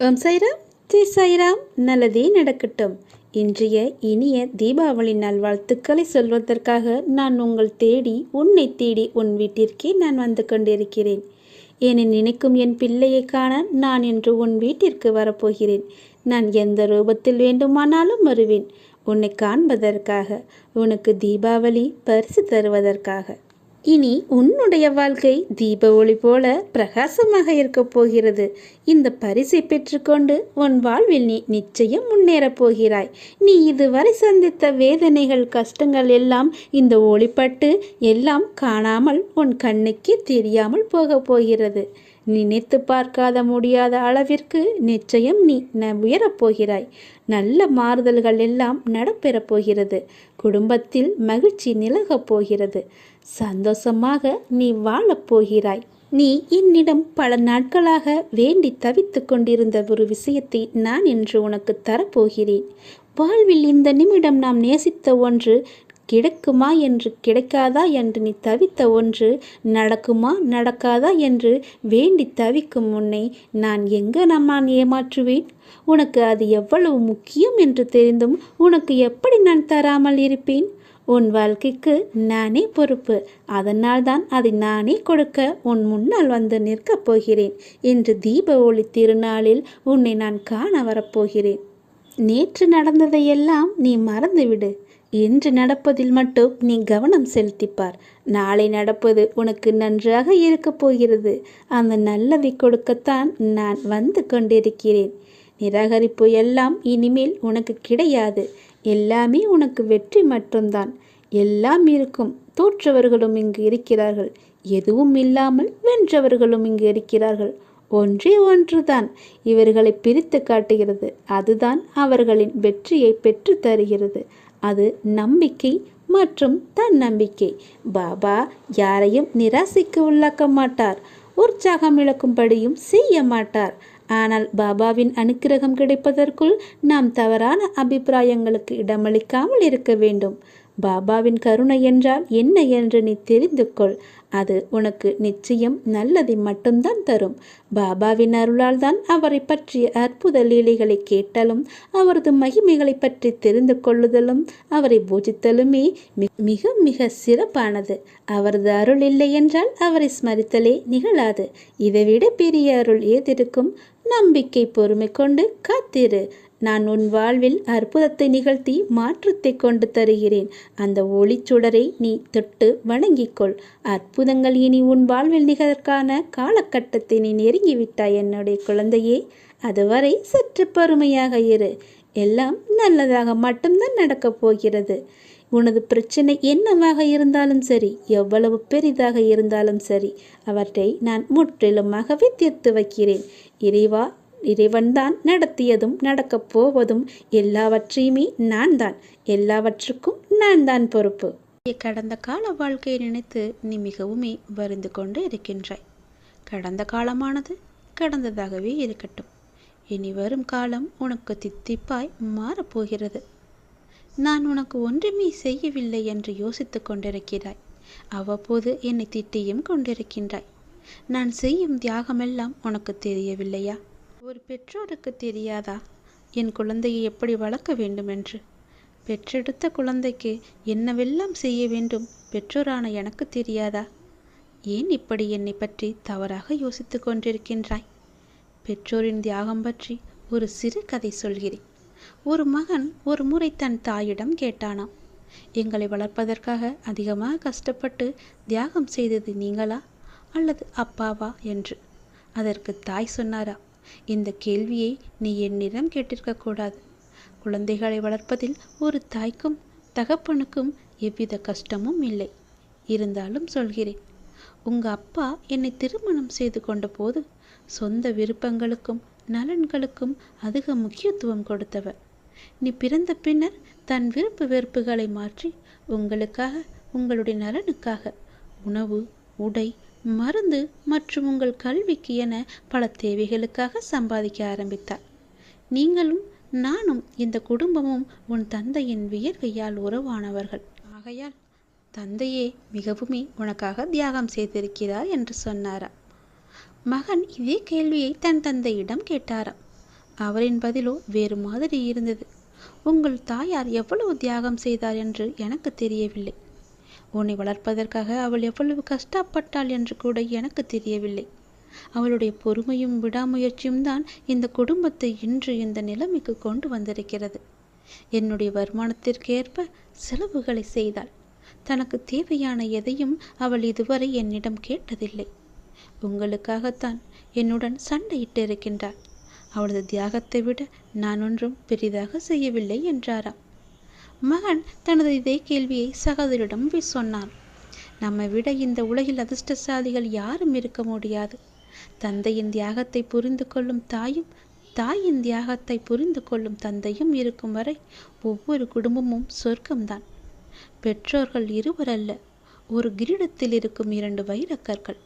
ஓம் சைராம் ஜெய் சாய்ராம் நல்லதே நடக்கட்டும். இன்றைய இனிய தீபாவளி நல்வாழ்த்துக்களை சொல்வதற்காக நான் உங்கள் தேடி உன்னை தேடி உன் வீட்டிற்கே நான் வந்து கொண்டிருக்கிறேன். என்னை நினைக்கும் என் பிள்ளையை காண நான் இன்று உன் வீட்டிற்கு வரப்போகிறேன். நான் எந்த ரூபத்தில் வேண்டுமானாலும் வருவேன். உன்னை காண்பதற்காக உனக்கு தீபாவளி பரிசு தருவதற்காக. இனி உன்னுடைய வாழ்க்கை தீப ஒளி போல பிரகாசமாக இருக்கப் போகிறது. இந்த பரிசை பெற்றுக்கொண்டு உன் வாழ்வில் நீ நிச்சயம் முன்னேறப் போகிறாய். நீ இதுவரை சந்தித்த வேதனைகள் கஷ்டங்கள் எல்லாம் இந்த ஒளிப்பட்டு எல்லாம் காணாமல் உன் கண்ணுக்கே தெரியாமல் போகப் போகிறது. நினைத்து பார்க்காத முடியாத அளவிற்கு நிச்சயம் நீ ந உயரப் போகிறாய். நல்ல மாறுதல்கள் எல்லாம் நடப்பெறப் போகிறது. குடும்பத்தில் மகிழ்ச்சி நிலகப் போகிறது. சந்தோஷமாக நீ வாழப்போகிறாய் நீ என்னிடம் பல நாட்களாக வேண்டி தவித்து கொண்டிருந்த ஒரு விஷயத்தை நான் இன்று உனக்கு தரப்போகிறேன். வாழ்வில் இந்த நிமிடம் நாம் நேசித்த ஒன்று கிடைக்குமா என்று கிடைக்காதா என்று நீ தவித்த ஒன்று நடக்குமா நடக்காதா என்று வேண்டி தவிக்கும் உன்னை நான் எங்க நான் ஏமாற்றுவேன்? உனக்கு அது எவ்வளவு முக்கியம் என்று தெரிந்தும் உனக்கு எப்படி நான் தராமல் இருப்பேன்? உன் வாழ்க்கைக்கு நானே பொறுப்பு. அதனால்தான் அதை நானே கொடுக்க உன் முன்னால் வந்து நிற்கப் போகிறேன். இன்று தீப ஒளி திருநாளில் உன்னை நான் காண வரப்போகிறேன். நேற்று நடந்ததையெல்லாம் நீ மறந்துவிடு. இன்று நடப்பதில் மட்டும் நீ கவனம் செலுத்திப்பார். நாளை நடப்பது உனக்கு நன்றாக இருக்கப் போகிறது. அந்த நல்லதை கொடுக்கத்தான் நான் வந்து கொண்டிருக்கிறேன். நிராகரிப்பு எல்லாம் இனிமேல் உனக்கு கிடையாது. எல்லாமே உனக்கு வெற்றி மட்டும்தான். எல்லாம் இருக்கும். தோற்றவர்களும் இங்கு இருக்கிறார்கள். எதுவும் இல்லாமல் வென்றவர்களும் இங்கு இருக்கிறார்கள். ஒன்றே ஒன்றுதான். இவர்களை பிரித்து காட்டுகிறது. அதுதான் அவர்களின் வெற்றியை பெற்று தருகிறது. அது நம்பிக்கை மற்றும் தன்னம்பிக்கை. பாபா யாரையும் நிராசைக்கு உள்ளாக்க மாட்டார். உற்சாகம் இழக்கும்படியும் செய்ய மாட்டார். ஆனால் பாபாவின் அனுக்கிரகம் கிடைப்பதற்குள் நாம் தவறான அபிப்பிராயங்களுக்கு இடமளிக்காமல் இருக்க வேண்டும். பாபாவின் கருணை என்றால் என்ன என்று நீ தெரிந்து கொள். அது உனக்கு நிச்சயம் நல்லதை மட்டும்தான் தரும். பாபாவின் அருளால் தான் அவரை பற்றிய அற்புத லீலைகளை கேட்டலும் அவரது மகிமைகளை பற்றி தெரிந்து கொள்ளுதலும் அவரை பூஜித்தலுமே மிக மிக சிறப்பானது. அவரது அருள் இல்லை என்றால் அவரை ஸ்மரித்தலே நிகழாது. இதைவிட பெரிய அருள் ஏதிருக்கும்? நம்பிக்கை பொறுமை கொண்டு காத்திரு. நான் உன் வாழ்வில் அற்புதத்தை நிகழ்த்தி மாற்றத்தை கொண்டு தருகிறேன். அந்த ஒளிச்சுடரை நீ தொட்டு வணங்கிக்கொள். அற்புதங்கள் இனி உன் வாழ்வில் நிகழ்கான காலகட்டத்தை நீ நெருங்கிவிட்டாய் என்னுடைய குழந்தையே. அதுவரை சற்று பொறுமையாக இரு. எல்லாம் நல்லதாக மட்டும்தான் நடக்கப் போகிறது. உனது பிரச்சனை என்னவாக இருந்தாலும் சரி எவ்வளவு பெரிதாக இருந்தாலும் சரி அவற்றை நான் முற்றிலுமாகவே தீர்த்து வைக்கிறேன். இறைவா இறைவன்தான் நடத்தியதும் நடக்கப் போவதும் எல்லாவற்றையுமே நான் தான். எல்லாவற்றுக்கும் நான் தான் பொறுப்பு. கடந்த கால வாழ்க்கையை நினைத்து நீ மிகவுமே வருந்து கொண்டு இருக்கின்றாய். கடந்த காலமானது கடந்ததாகவே இருக்கட்டும். இனி வரும் காலம் உனக்கு தித்திப்பாய் மாறப்போகிறது. நான் உனக்கு ஒன்றுமே செய்யவில்லை என்று யோசித்துக் கொண்டிருக்கிறாய். அவ்வப்போது என்னை திட்டியும் கொண்டிருக்கின்றாய். நான் செய்யும் தியாகமெல்லாம் உனக்கு தெரியவில்லையா? ஒரு பெற்றோருக்கு தெரியாதா? என் குழந்தையை எப்படி வளர்க்க வேண்டும் என்று பெற்றெடுத்த குழந்தைக்கு என்னவெல்லாம் செய்ய வேண்டும்? பெற்றோரான எனக்கு தெரியாதா? ஏன் இப்படி என்னை பற்றி தவறாக யோசித்துக் கொண்டிருக்கின்றாய்? பெற்றோரின் தியாகம் பற்றி ஒரு சிறு கதை சொல்கிறேன். ஒரு மகன் ஒரு முறை தன் தாயிடம் கேட்டானாம் எங்களை வளர்ப்பதற்காக அதிகமாக கஷ்டப்பட்டு தியாகம் செய்தது நீங்களா அல்லது அப்பாவா? என்று. அதற்கு தாய் சொன்னாரா இந்த கேள்வியை நீ என்னிடம் கேட்டிருக்கக்கூடாது குழந்தைகளை வளர்ப்பதில் ஒரு தாய்க்கும் தகப்பனுக்கும் எவ்வித கஷ்டமும் இல்லை. இருந்தாலும் சொல்கிறேன் உங்க அப்பா என்னை திருமணம் செய்து கொண்ட போது சொந்த விருப்பங்களுக்கும் நலன்களுக்கும் அதிக முக்கியத்துவம் கொடுத்தவர். நீ பிறந்த பின்னர் தன் விருப்பு வெறுப்புகளை மாற்றி உங்களுக்காக உங்களுடைய நலனுக்காக உணவு உடை மருந்து மற்றும் உங்கள் கல்விக்கு என பல தேவைகளுக்காக சம்பாதிக்க ஆரம்பித்தார். நீங்களும் நானும் இந்த குடும்பமும் உன் தந்தையின் வியர்வையால் உறவானவர்கள். ஆகையால் தந்தையே மிகவுமே உனக்காக தியாகம் செய்திருக்கிறார் என்று சொன்னாராம். மகன் இதே கேள்வியை தன் தந்தையிடம் கேட்டாராம். அவரின் பதிலோ வேறு மாதிரி இருந்தது. உங்கள் தாயார் எவ்வளவு தியாகம் செய்தார் என்று எனக்கு தெரியவில்லை. உன்னை வளர்ப்பதற்காக அவள் எவ்வளவு கஷ்டப்பட்டாள் என்று கூட எனக்கு தெரியவில்லை. அவளுடைய பொறுமையும் விடாமுயற்சியும் தான் இந்த குடும்பத்தை இன்று இந்த நிலைமைக்கு கொண்டு வந்திருக்கிறது. என்னுடைய வருமானத்திற்கேற்ப செலவுகளை செய்தாள். தனக்கு தேவையான எதையும் அவள் இதுவரை என்னிடம் கேட்டதில்லை. உங்களுக்காகத்தான் என்னுடன் சண்டையிட்டு இருக்கின்றாள் அவளது தியாகத்தை விட நான் ஒன்றும் பெரிதாக செய்யவில்லை என்றாராம். மகன் தனது இதே கேள்வியை சகோதரிடம் சொன்னான். நம்மை விட இந்த உலகில் அதிர்ஷ்டசாலிகள் யாரும் இருக்க முடியாது. தந்தையின் தியாகத்தை புரிந்து கொள்ளும் தாயும் தாயின் தியாகத்தை புரிந்து கொள்ளும் தந்தையும் இருக்கும் வரை ஒவ்வொரு குடும்பமும் சொர்க்கம்தான். பெற்றோர்கள் இருவர் அல்ல ஒரு கிரீடத்தில் இருக்கும் இரண்டு வைரக்கற்கள்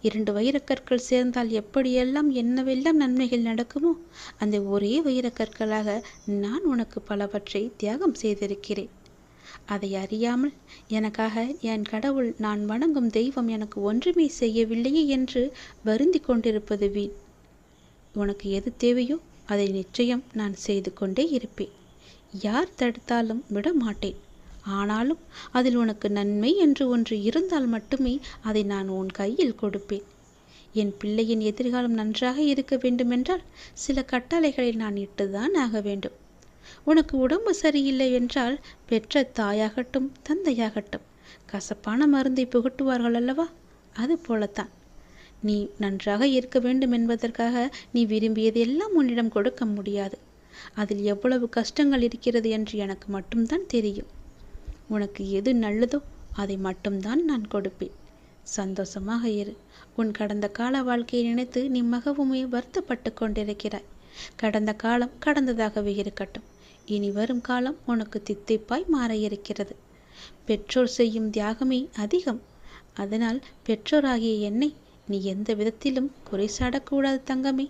இரண்டு வைரக்கற்கள் சேர்ந்தால் எப்படியெல்லாம் என்னவெல்லாம் நன்மைகள் நடக்குமோ அந்த ஒரே வைரக்கற்களாக நான் உனக்கு பலவற்றை தியாகம் செய்திருக்கிறேன். அதை அறியாமல் எனக்காக என் கடவுள் நான் வணங்கும் தெய்வம் எனக்கு ஒன்றுமே செய்யவில்லையே என்று வருந்தி கொண்டிருப்பது வீண். உனக்கு எது தேவையோ அதை நிச்சயம் நான் செய்து கொண்டே இருப்பேன். யார் தடுத்தாலும் விட மாட்டேன் ஆனாலும் அதில் உனக்கு நன்மை என்று ஒன்று இருந்தால் மட்டுமே அதை நான் உன் கையில் கொடுப்பேன். என் பிள்ளையின் எதிர்காலம் நன்றாக இருக்க வேண்டுமென்றால் சில கட்டளைகளை நான் இட்டுதான் ஆக வேண்டும். உனக்கு உடம்பு சரியில்லை என்றால் பெற்ற தாயாகட்டும் தந்தையாகட்டும் கசப்பான மருந்தை புகட்டுவார்கள் அல்லவா? அது போலத்தான். நீ நன்றாக இருக்க வேண்டும் என்பதற்காக நீ விரும்பியது எல்லாம் உன்னிடம் கொடுக்க முடியாது. அதில் எவ்வளவு கஷ்டங்கள் இருக்கிறது என்று எனக்கு மட்டும்தான் தெரியும். உனக்கு எது நல்லதோ அதை மட்டும்தான் நான் கொடுப்பேன். சந்தோஷமாக இரு. உன் கடந்த கால வாழ்க்கையை நினைத்து நீ மிகவுமே வருத்தப்பட்டு கொண்டிருக்கிறாய். கடந்த காலம் கடந்ததாகவே இருக்கட்டும். இனி வரும் காலம் உனக்கு தித்திப்பாய் மாற இருக்கிறது பெற்றோர் செய்யும் தியாகமே அதிகம். அதனால் பெற்றோராகிய என்னை நீ எந்த விதத்திலும் குறை சாடக்கூடாது தங்கமே.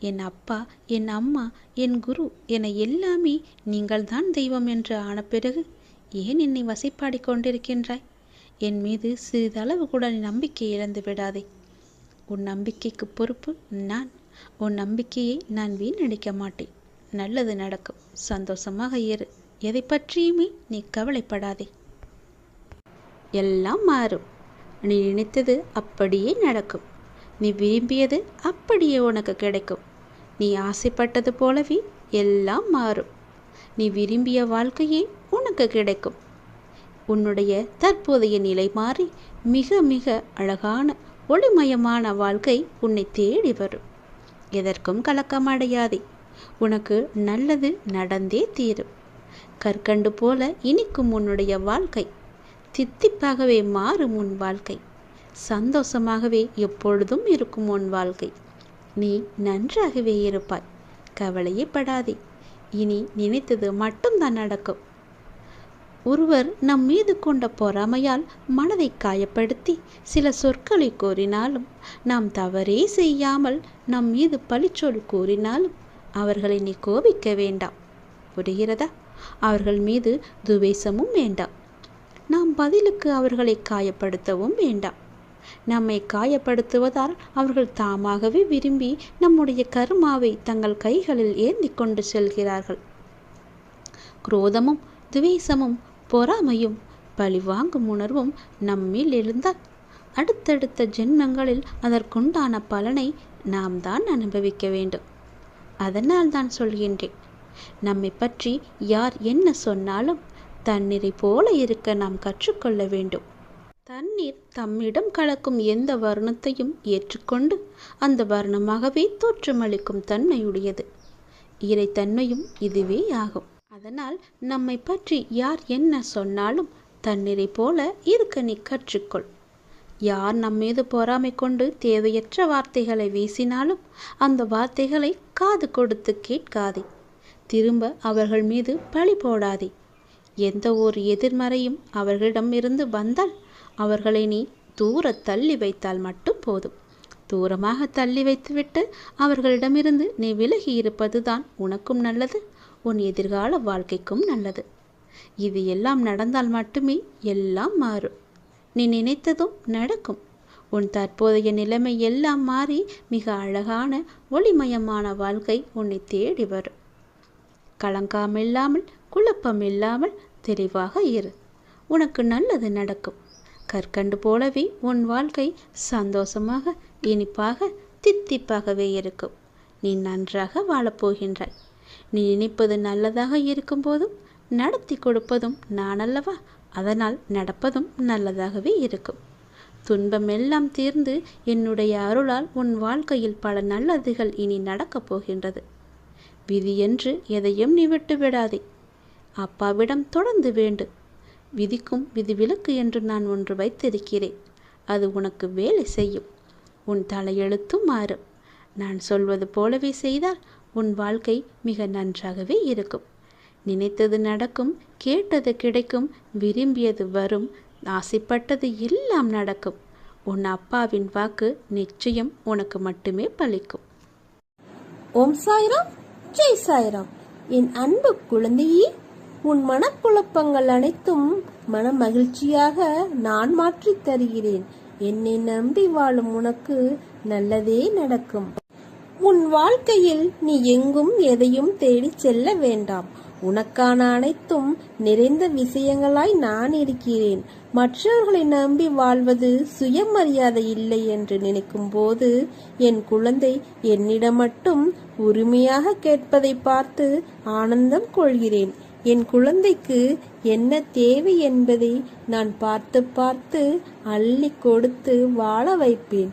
என் அப்பா என் அம்மா என் குரு என எல்லாமே நீங்கள்தான் தெய்வம் என்று ஆன பிறகு ஏன் என்னை வசைப்பாடி கொண்டிருக்கின்றாய்? என் மீது சிறிதளவு கூட நீ நம்பிக்கை இழந்து விடாதே. உன் நம்பிக்கைக்கு பொறுப்பு நான். உன் நம்பிக்கையை நான் வீணடிக்க மாட்டேன். நல்லது நடக்கும். சந்தோஷமாக இரு. எதை பற்றியுமே நீ கவலைப்படாதே. எல்லாம் மாறும். நீ நினைத்தது அப்படியே நடக்கும். நீ விரும்பியது அப்படியே உனக்கு கிடைக்கும். நீ ஆசைப்பட்டது போலவே எல்லாம் மாறும். நீ விரும்பிய வாழ்க்கையை உனக்கு கிடைக்கும். உன்னுடைய தற்போதைய நிலை மாறி மிக மிக அழகான ஒளிமயமான வாழ்க்கை உன்னை தேடி வரும். எதற்கும் கலக்கமடையாதே உனக்கு நல்லது நடந்தே தீரும். கற்கண்டு போல இனிக்கும் உன்னுடைய வாழ்க்கை. தித்திப்பாகவே மாறும் உன் வாழ்க்கை. சந்தோஷமாகவே எப்பொழுதும் இருக்கும் உன் வாழ்க்கை. நீ நன்றாகவே இருப்பாய். கவலையே படாதே. இனி நினைத்தது மட்டும்தான் நடக்கும். ஒருவர் நம் மீது கொண்ட பொறாமையால் மனதை காயப்படுத்தி சில சொற்களை கூறினாலும் நாம் தவறே செய்யாமல் நம் மீது பழிச்சொல் கூறினாலும் அவர்களை நீ கோபிக்க வேண்டாம். புரிகிறதா? அவர்கள் மீது துவேஷமும் வேண்டாம். நாம் பதிலுக்கு அவர்களை காயப்படுத்தவும் வேண்டாம். நம்மை காயப்படுத்துவதால் அவர்கள் தாமாகவே விரும்பி நம்முடைய கருமாவை தங்கள் கைகளில் ஏந்தி கொண்டு செல்கிறார்கள். குரோதமும் துவேஷமும் பொறாமையும் பழிவாங்கும் உணர்வும் நம்மில் எழுந்தால் அடுத்தடுத்த ஜென்மங்களில் அதற்குண்டான பலனை நாம் தான் அனுபவிக்க வேண்டும். அதனால் தான் சொல்கின்றேன். நம்மை பற்றி யார் என்ன சொன்னாலும் தண்ணீரை போல இருக்க நாம் கற்றுக்கொள்ள வேண்டும். தண்ணீர் தம்மிடம் கலக்கும் எந்த வர்ணத்தையும் ஏற்றுக்கொண்டு அந்த வர்ணமாகவே தோற்றமளிக்கும் தன்மையுடையது. இறைத்தன்மையும் இதுவே ஆகும். அதனால் நம்மை பற்றி யார் என்ன சொன்னாலும் தண்ணீரை போல இருக்க நீ கற்றுக்கொள். யார் நம்மீது பொறாமை கொண்டு தேவையற்ற வார்த்தைகளை வீசினாலும் அந்த வார்த்தைகளை காது கொடுத்து கேட்காதே. திரும்ப அவர்கள் மீது பழி போடாதே. எந்த ஒரு எதிர்மறையும் அவர்களிடம் இருந்து வந்தால் அவர்களை நீ தூர தள்ளி வைத்தால் மட்டும் போதும். தூரமாக தள்ளி வைத்துவிட்டு அவர்களிடமிருந்து நீ விலகி இருப்பதுதான் உனக்கும் நல்லது. உன் எதிர்கால வாழ்க்கைக்கும் நல்லது. இது எல்லாம் நடந்தால் மட்டுமே எல்லாம் மாறும். நீ நினைத்ததும் நடக்கும். உன் தற்போதைய நிலைமை எல்லாம் மாறி மிக அழகான ஒளிமயமான வாழ்க்கை உன்னை தேடி வரும். கலங்காமில்லாமல் குழப்பம் இல்லாமல் தெளிவாக இரு. உனக்கு நல்லது நடக்கும். கற்கண்டு போலவே உன் வாழ்க்கை சந்தோஷமாக இனிப்பாக தித்திப்பாகவே இருக்கும். நீ நன்றாக வாழப்போகின்றாய். நீ நினைப்பது நல்லதாக இருக்கும்போதும் நடத்தி கொடுப்பதும் நான் அல்லவா? அதனால் நடப்பதும் நல்லதாகவே இருக்கும். துன்பம் எல்லாம் தீர்ந்து என்னுடைய அருளால் உன் வாழ்க்கையில் பல நல்லதுகள் இனி நடக்கப் போகின்றது. விதி என்று எதையும் நீ விட்டு விடாதே. அப்பாவிடம் தொடர்ந்து வேண்டு. விதிக்கும் விதிவிலக்கு என்று நான் ஒன்று வைத்திருக்கிறேன். அது உனக்கு வேலை செய்யும். உன் தலையெழுத்தும் மாறும். நான் சொல்வது போலவே செய்தால் உன் வாழ்க்கை மிக நன்றாகவே இருக்கும். நினைத்தது நடக்கும் கேட்டது கிடைக்கும் விரும்பியது வரும் ஆசைப்பட்டது எல்லாம் நடக்கும். உன் அப்பாவின் வாக்கு நிச்சயம் உனக்கு மட்டுமே பலிக்கும். ஓம் சாய்ராம் ஜெய் சாய்ராம். என் அன்பு குழந்தையே உன் மனக்குழப்பங்கள் அனைத்தும் மன மகிழ்ச்சியாக நான் மாற்றித் தருகிறேன். என்னை நம்பி வாழும் உனக்கு நல்லதே நடக்கும். உன் வாழ்க்கையில் நீ எங்கும் எதையும் தேடிச் செல்ல வேண்டாம். உனக்கான அனைத்தும் நிறைந்த விஷயங்களாய் நான் இருக்கிறேன். மற்றவர்களை நம்பி வாழ்வது சுயமரியாதை இல்லை என்று நினைக்கும் போது என் குழந்தை என்னிடம் மட்டும் உரிமையாக கேட்பதை பார்த்து ஆனந்தம் கொள்கிறேன். என் குழந்தைக்கு என்ன தேவை என்பதை நான் பார்த்து பார்த்து அள்ளி கொடுத்து வாழ வைப்பேன்.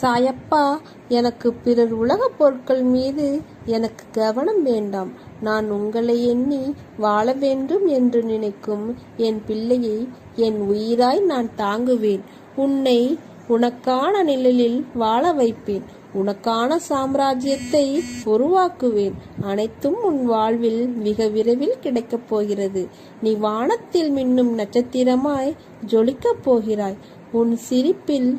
சாயப்பா எனக்கு பிறர் உலகப் பொருட்கள் மீது எனக்கு கவனம் வேண்டாம். நான் உங்களை எண்ணி வாழ வேண்டும் என்று நினைக்கும் என் பிள்ளையை என் உயிராய் நான் தாங்குவேன். உன்னை உனக்கான நிழலில் வாழ வைப்பேன். உனக்கான சாம்ராஜ்யத்தை உருவாக்குவேன். அனைத்தும் உன் வாழ்வில் மிக விரைவில் கிடைக்கப் போகிறது. நீ வானத்தில் மின்னும் நட்சத்திரமாய் ஜொலிக்கப் போகிறாய். உன் சிரிப்பில்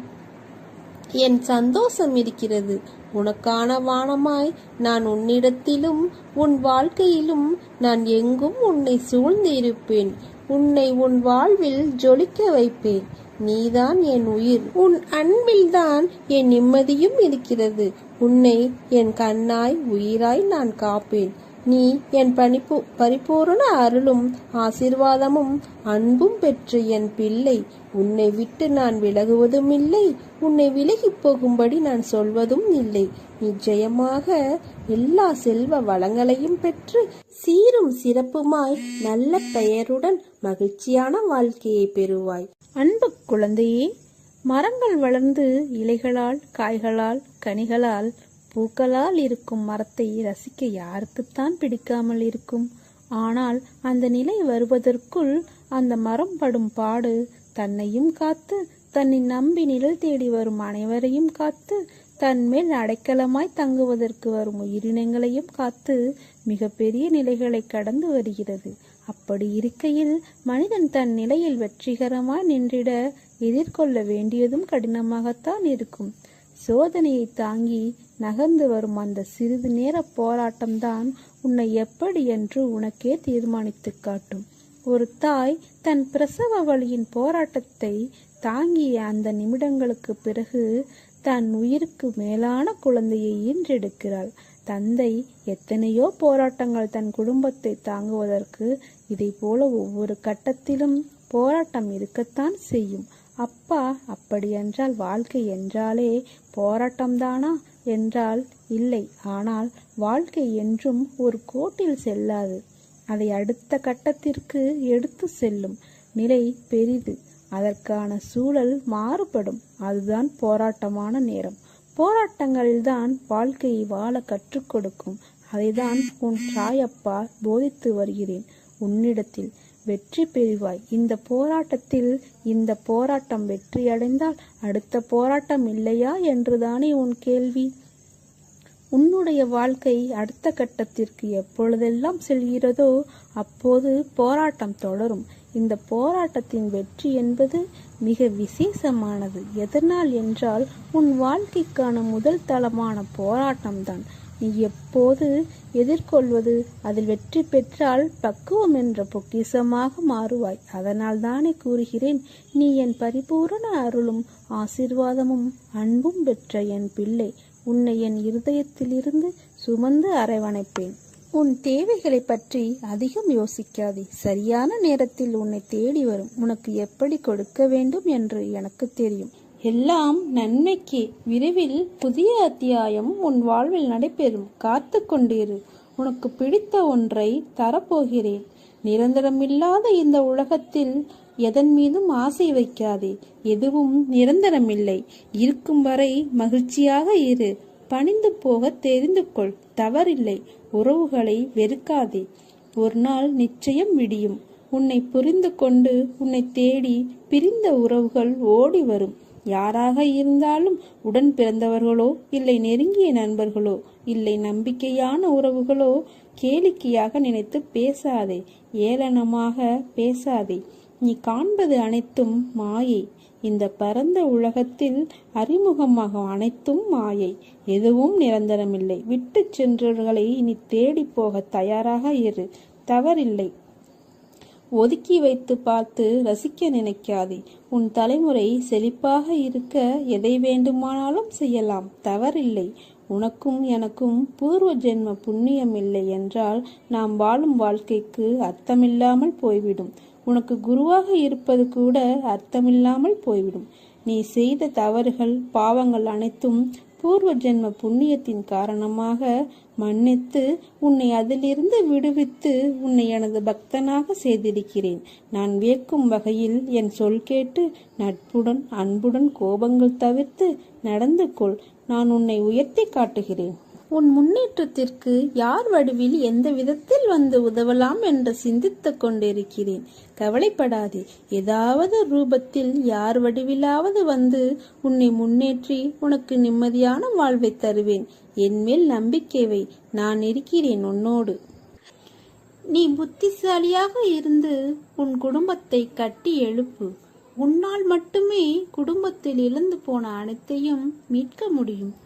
என் சந்தோஷம் இருக்கிறது. உனக்கான வானமாய் நான் உன்னிடத்திலும் உன் வாழ்க்கையிலும் நான் எங்கும் உன்னை சூழ்ந்து இருப்பேன் உன்னை உன் வாழ்வில் ஜொலிக்க வைப்பேன். நீதான் என் உயிர். உன் அன்பில்தான் என் நிம்மதியும் இருக்கிறது. உன்னை என் கண்ணாய் உயிராய் நான் காப்பேன். நீ என் பணிப்பு பரிபூரண அருளும் ஆசிர்வாதமும் அன்பும் பெற்ற என் பிள்ளை. உன்னை விட்டு நான் விலகுவதும் இல்லை உன்னை விலகி போகும்படி நான் சொல்வதும் இல்லை. நிச்சயமாக எல்லா செல்வ வளங்களையும் பெற்று சீரும் சிறப்புமாய் நல்ல பெயருடன் மகிழ்ச்சியான வாழ்க்கையை பெறுவாய். அன்பு குழந்தையே மரங்கள் வளர்ந்து இலைகளால் காய்களால் கனிகளால் பூக்களால் இருக்கும் மரத்தை ரசிக்க யாருக்குத்தான் பிடிக்காமல் இருக்கும்? ஆனால் அந்த நிலை வருவதற்குள் அந்த மரம் படும் பாடு தன்னையும் காத்து தன்னை நம்பி நிழல் தேடி வரும் அனைவரையும் காத்து தன்மேல் அடைக்கலமாய் தங்குவதற்கு வரும் உயிரினங்களையும் காத்து மிகப்பெரிய நிலைகளை கடந்து வருகிறது. அப்படி இருக்கையில் மனிதன் தன் நிலையில் வெற்றிகரமாய் நின்றிட எதிர்கொள்ள வேண்டியதும் கடினமாகத்தான் இருக்கும். சோதனையை தாங்கி நகர்ந்து வரும் அந்த சிறிது நேர போராட்டம்தான் உன்னை எப்படி என்று உனக்கே தீர்மானித்து காட்டும். ஒரு தாய் தன் பிரசவ வழியின் போராட்டத்தை தாங்கிய அந்த நிமிடங்களுக்கு பிறகு தன் உயிருக்கு மேலான குழந்தையை ஈன்றெடுக்கிறாள். தந்தை எத்தனையோ போராட்டங்கள் தன் குடும்பத்தை தாங்குவதற்கு இதை போல ஒவ்வொரு கட்டத்திலும் போராட்டம் இருக்கத்தான் செய்யும். அப்பா அப்படியென்றால் வாழ்க்கை என்றாலே போராட்டம்தானா? என்றால் இல்லை. ஆனால் வாழ்க்கை என்றும் ஒரு கோட்டில் செல்லாது. அதை அடுத்த கட்டத்திற்கு எடுத்து செல்லும் நிலை பெரிது. அதற்கான சூழல் மாறுபடும். அதுதான் போராட்டமான நேரம். போராட்டங்களில்தான் வாழ்க்கையை வாழ கற்றுக் கொடுக்கும். அதைதான் உன் சாயப்பா போதித்து வருகிறேன். உன்னிடத்தில் வெற்றி பெறுவாய். இந்த போராட்டத்தில் இந்த போராட்டம் வெற்றியடைந்தால் அடுத்த போராட்டம் இல்லையா என்றுதானே உன் கேள்வி. உன்னுடைய வாழ்க்கை அடுத்த கட்டத்திற்கு எப்பொழுதெல்லாம் செல்கிறதோ அப்போது போராட்டம் தொடரும். இந்த போராட்டத்தின் வெற்றி என்பது மிக விசேஷமானது. எதனால் என்றால் உன் வாழ்க்கைக்கான முதல் தளமான போராட்டம்தான். நீ எப்போது எதிர்கொள்வது? அதில் வெற்றி பெற்றால் பக்குவம் என்ற பொக்கிஷமாக மாறுவாய். அதனால் தானே கூறுகிறேன் நீ என் பரிபூரண அருளும் ஆசீர்வாதமும் அன்பும் பெற்ற என் பிள்ளை. உன்னை என் இருதயத்திலிருந்து சுமந்து அரவணைப்பேன். உன் தேவைகளை பற்றி அதிகம் யோசிக்காதே. சரியான நேரத்தில் உன்னை தேடி வரும். உனக்கு எப்படி கொடுக்க வேண்டும் என்று எனக்கு தெரியும். எல்லாம் நன்மைக்கு விரைவில் புதிய அத்தியாயம் உன் வாழ்வில் நடைபெறும். காத்து கொண்டிரு. உனக்கு பிடித்த ஒன்றை தரப்போகிறேன். நிரந்தரமில்லாத இந்த உலகத்தில் எதன் மீதும் ஆசை வைக்காதே. எதுவும் நிரந்தரமில்லை. இருக்கும் வரை மகிழ்ச்சியாக இரு. பணிந்து போக தெரிந்து கொள். தவறில்லை. உறவுகளை வெறுக்காதே. ஒரு நாள் நிச்சயம் விடியும். உன்னை புரிந்து கொண்டு உன்னை தேடி பிரிந்த உறவுகள் ஓடி வரும். யாராக இருந்தாலும் உடன் பிறந்தவர்களோ இல்லை நெருங்கிய நண்பர்களோ இல்லை நம்பிக்கையான உறவுகளோ கேளிக்கையாக நினைத்து பேசாதே ஏளனமாக பேசாதே. நீ காண்பது அனைத்தும் மாயை. இந்த பரந்த உலகத்தில் அறிமுகமாக அனைத்தும் மாயை. எதுவும் நிரந்தரமில்லை. விட்டு சென்றவர்களை இனி தேடி போக தயாராக இரு. தவறில்லை. ஒதுக்கி வைத்து பார்த்து ரசிக்க நினைக்காதே. உன் தலைமுறை செழிப்பாக இருக்க எதை வேண்டுமானாலும் செய்யலாம். தவறில்லை. உனக்கும் எனக்கும் பூர்வ ஜென்ம புண்ணியம் இல்லை என்றால் நாம் வாழும் வாழ்க்கைக்கு அர்த்தமில்லாமல் போய்விடும். உனக்கு குருவாக இருப்பது கூட அர்த்தமில்லாமல் போய்விடும். நீ செய்த தவறுகள் பாவங்கள் அனைத்தும் பூர்வ ஜென்ம புண்ணியத்தின் காரணமாக மன்னித்து உன்னை அதிலிருந்து விடுவித்து உன்னை எனது பக்தனாக செய்திருக்கிறேன். நான் வியக்கும் வகையில் என் சொல் கேட்டு நட்புடன் அன்புடன் கோபங்கள் தவிர்த்து நடந்து கொள். நான் உன்னை உயர்த்தி காட்டுகிறேன். உன் முன்னேற்றத்திற்கு யார் வடிவில் எந்த விதத்தில் வந்து உதவலாம் என்று சிந்தித்து கொண்டிருக்கிறேன். கவலைப்படாதே. ஏதாவது ரூபத்தில் யார் வடிவிலாவது வந்து உன்னை முன்னேற்றி உனக்கு நிம்மதியான வாழ்வை தருவேன். என்மேல் நம்பிக்கைவை நான் இருக்கிறேன் உன்னோடு. நீ புத்திசாலியாக இருந்து உன் குடும்பத்தை கட்டி எழுப்பு. உன்னால் மட்டுமே குடும்பத்தில் இழந்து போன அனைத்தையும் மீட்க முடியும்.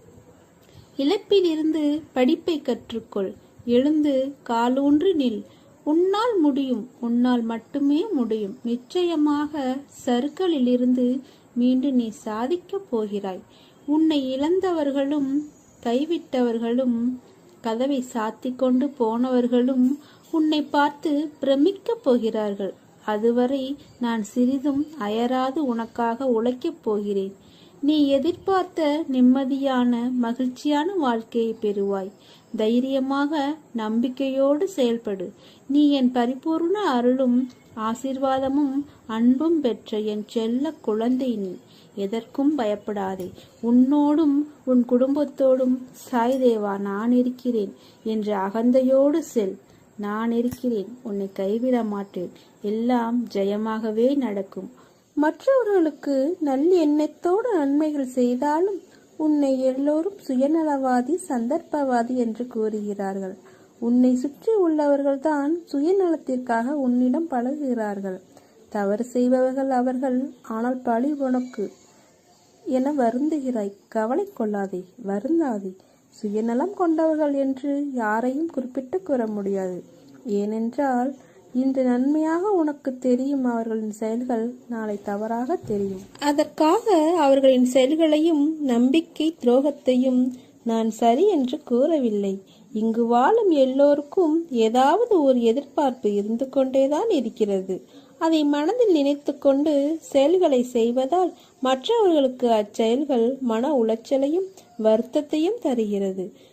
இழப்பிலிருந்து படிப்பை கற்றுக்கொள். எழுந்து காலூன்றி நில். உன்னால் முடியும் உன்னால் மட்டுமே முடியும். நிச்சயமாக சறுக்கலிலிருந்து மீண்டும் நீ சாதிக்கப் போகிறாய். உன்னை இழந்தவர்களும் கைவிட்டவர்களும் கதவை சாத்திக் கொண்டு போனவர்களும் உன்னை பார்த்து பிரமிக்கப் போகிறார்கள். அதுவரை நான் சிறிதும் அயராது உனக்காக உழைக்கப் போகிறேன். நீ எதிர்பார்த்த நிம்மதியான மகிழ்ச்சியான வாழ்க்கையை பெறுவாய். தைரியமாக நம்பிக்கையோடு செயல்படு. நீ என் பரிபூர்ண அருளும் ஆசீர்வாதமும் அன்பும் பெற்ற என் செல்ல குழந்தை நீ. எதற்கும் பயப்படாதே. உன்னோடும் உன் குடும்பத்தோடும் சாய் தேவா நான் இருக்கிறேன். என்ற அகந்தையோடு செல். நான் இருக்கிறேன். உன்னை கைவிட மாட்டேன். எல்லாம் ஜெயமாகவே நடக்கும். மற்றவர்களுக்கு நல்லெண்ணத்தோடு நன்மைகள் செய்தாலும் உன்னை எல்லோரும் சுயநலவாதி சந்தர்ப்பவாதி என்று கூறுகிறார்கள். உன்னை சுற்றி உள்ளவர்கள்தான் சுயநலத்திற்காக உன்னிடம் பழகுகிறார்கள். தவறு செய்பவர்கள் அவர்கள் ஆனால் பழி உனக்கு என வருந்துகிறாய். கவலை கொள்ளாதே வருந்தாதே. சுயநலம் கொண்டவர்கள் என்று யாரையும் குறிப்பிட்டு கூற முடியாது. ஏனென்றால் இன்று நன்மையாக உனக்கு தெரியும் அவர்களின் செயல்கள் நாளை தவறாக தெரியும். அதற்காக அவர்களின் செயல்களையும் நம்பிக்கை துரோகத்தையும் நான் சரி என்று கூறவில்லை. இங்கு வாழும் எல்லோருக்கும் ஏதாவது ஒரு எதிர்பார்ப்பு இருந்து கொண்டேதான் இருக்கிறது. அதை மனதில் நினைத்து கொண்டு செயல்களை செய்வதால் மற்றவர்களுக்கு அச்செயல்கள் மன உளைச்சலையும் வருத்தத்தையும் தருகிறது.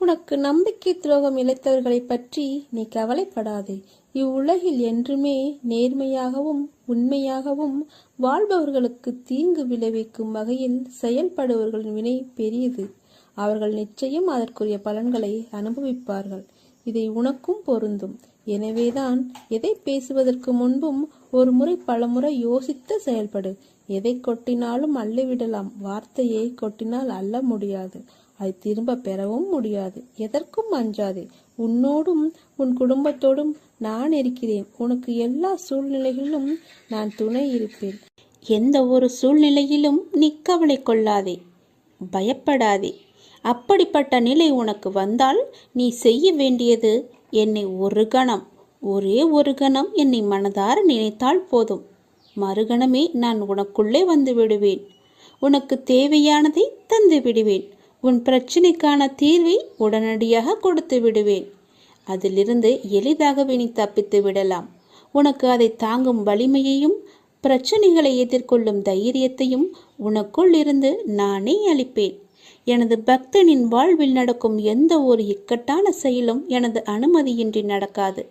உனக்கு நம்பிக்கை துரோகம் இழைத்தவர்களை பற்றி நீ கவலைப்படாதே. இவ்வுலகில் என்றுமே நேர்மையாகவும் உண்மையாகவும் வாழ்பவர்களுக்கு தீங்கு விளைவிக்கும் வகையில் செயல்படுபவர்களின் வினை பெரியது. அவர்கள் நிச்சயம் அதற்குரிய பலன்களை அனுபவிப்பார்கள். இதை உனக்கும் பொருந்தும். எனவேதான் எதை பேசுவதற்கு முன்பும் ஒரு முறை பலமுறை யோசித்து செயல்படு. எதை கொட்டினாலும் அள்ளிவிடலாம். வார்த்தையை கொட்டினால் அள்ள முடியாது. அதை திரும்ப பெறவும் முடியாது. எதற்கும் அஞ்சாதே. உன்னோடும் உன் குடும்பத்தோடும் நான் இருக்கிறேன். உனக்கு எல்லா சூழ்நிலைகளிலும் நான் துணை இருப்பேன். எந்த ஒரு சூழ்நிலையிலும் நீ கவலை கொள்ளாதே. பயப்படாதே. அப்படிப்பட்ட நிலை உனக்கு வந்தால் நீ செய்ய வேண்டியது என்னை ஒரு கணம் ஒரே ஒரு கணம் என்னை மனதார நினைத்தால் போதும். மறுகணமே நான் உனக்குள்ளே வந்து விடுவேன். உனக்கு தேவையானதை தந்து விடுவேன். உன் பிரச்சனைக்கான தீர்வை உடனடியாக கொடுத்து விடுவேன். அதிலிருந்து எளிதாகவே நீ தப்பித்து விடலாம். உனக்கு அதை தாங்கும் வலிமையையும் பிரச்சனைகளை எதிர்கொள்ளும் தைரியத்தையும் உனக்குள் இருந்து நானே அளிப்பேன். எனது பக்தனின் வாழ்வில் நடக்கும் எந்த ஒரு இக்கட்டான செயலும் எனது அனுமதியின்றி நடக்காது.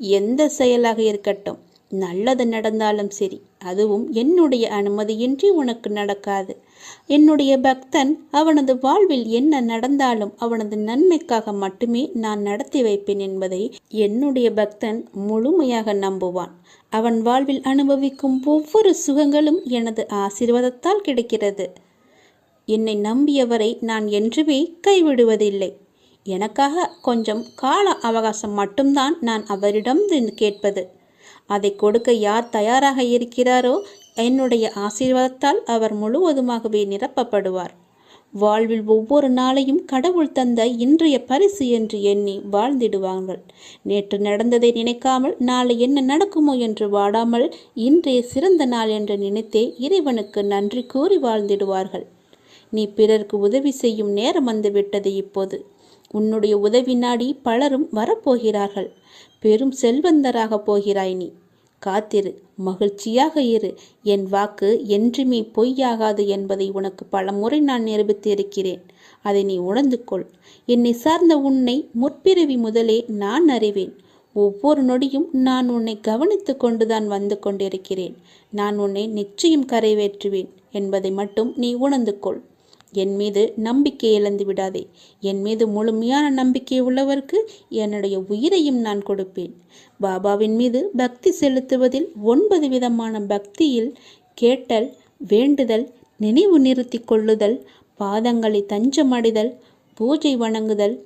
எந்த செயலாக இருக்கட்டும் நல்லது நடந்தாலும் சரி அதுவும் என்னுடைய அனுமதியின்றி உனக்கு நடக்காது. என்னுடைய பக்தன் அவனது வாழ்வில் என்ன நடந்தாலும் அவனது நன்மைக்காக மட்டுமே நான் நடத்தி வைப்பேன் என்பதை என்னுடைய பக்தன் முழுமையாக நம்புவான். அவன் வாழ்வில் அனுபவிக்கும் ஒவ்வொரு சுகங்களும் எனது ஆசீர்வாதத்தால் கிடைக்கிறது. என்னை நம்பியவரை நான் என்றுமே கைவிடுவதில்லை. எனக்காக கொஞ்சம் கால அவகாசம் மட்டும்தான் நான் அவரிடம் கேட்பது. அதை கொடுக்க யார் தயாராக இருக்கிறாரோ என்னுடைய ஆசீர்வாதத்தால் அவர் முழுவதுமாகவே நிரப்பப்படுவார். வாழ்வில் ஒவ்வொரு நாளையும் கடவுள் தந்த இன்றைய பரிசு என்று எண்ணி வாழ்ந்திடுவார்கள். நேற்று நடந்ததை நினைக்காமல் நாளை என்ன நடக்குமோ என்று வாடாமல் இன்றைய சிறந்த நாள் என்று நினைத்தே இறைவனுக்கு நன்றி கூறி வாழ்ந்திடுவார்கள். நீ பிறருக்கு உதவி செய்யும் நேரம் வந்துவிட்டது இப்போது. உன்னுடைய உதவி நாடி பலரும் வரப்போகிறார்கள். பெரும் செல்வந்தராக போகிறாய் நீ. காத்திரு மகிழ்ச்சியாக இரு. என் வாக்கு என்றுமே பொய்யாகாது என்பதை உனக்கு பலமுறை நான் நிரூபித்து இருக்கிறேன் அதை நீ உணர்ந்து கொள் என்னை சார்ந்த உன்னை முற்பிறவி முதலே நான் அறிவேன். ஒவ்வொரு நொடியும் நான் உன்னை கவனித்து கொண்டுதான் வந்து கொண்டிருக்கிறேன். நான் உன்னை நிச்சயம் கரைவேற்றுவேன் என்பதை மட்டும் நீ உணர்ந்து கொள் என் மீது நம்பிக்கை இழந்து விடாதே. என் மீது முழுமையான நம்பிக்கை உள்ளவருக்கு என்னுடைய உயிரையும் நான் கொடுப்பேன். பாபாவின் மீது பக்தி செலுத்துவதில் ஒன்பது விதமான பக்தியில் கேட்டல் வேண்டுதல் நினைவு நிறுத்தி கொள்ளுதல் பாதங்களை தஞ்சமடைதல் பூஜை வணங்குதல்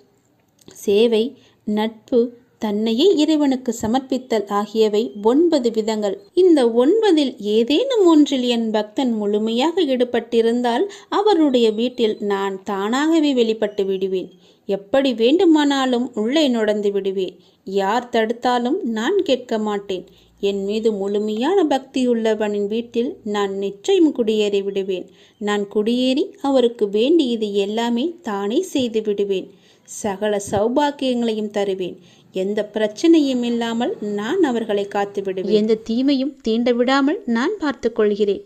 சேவை நட்பு தன்னையே இறைவனுக்கு சமர்ப்பித்தல் ஆகியவை ஒன்பது விதங்கள். இந்த ஒன்பதில் ஏதேனும் ஒன்றில் என் பக்தன் முழுமையாக ஈடுபட்டிருந்தால் அவருடைய வீட்டில் நான் தானாகவே வெளிப்பட்டு விடுவேன். எப்படி வேண்டுமானாலும் உள்ளே நுழைந்து விடுவேன். யார் தடுத்தாலும் நான் கேட்க மாட்டேன். என் மீது முழுமையான பக்தியுள்ளவனின் வீட்டில் நான் நிச்சயம் குடியேறி விடுவேன். நான் குடியேறி அவருக்கு வேண்டியது எல்லாமே தானே செய்து விடுவேன். சகல சௌபாக்கியங்களையும் தருவேன். எந்த பிரச்சனையும் இல்லாமல் நான் அவர்களை காத்து விடுவேன் எந்த தீமையும் தீண்ட விடாமல் நான் பார்த்துக் கொள்கிறேன்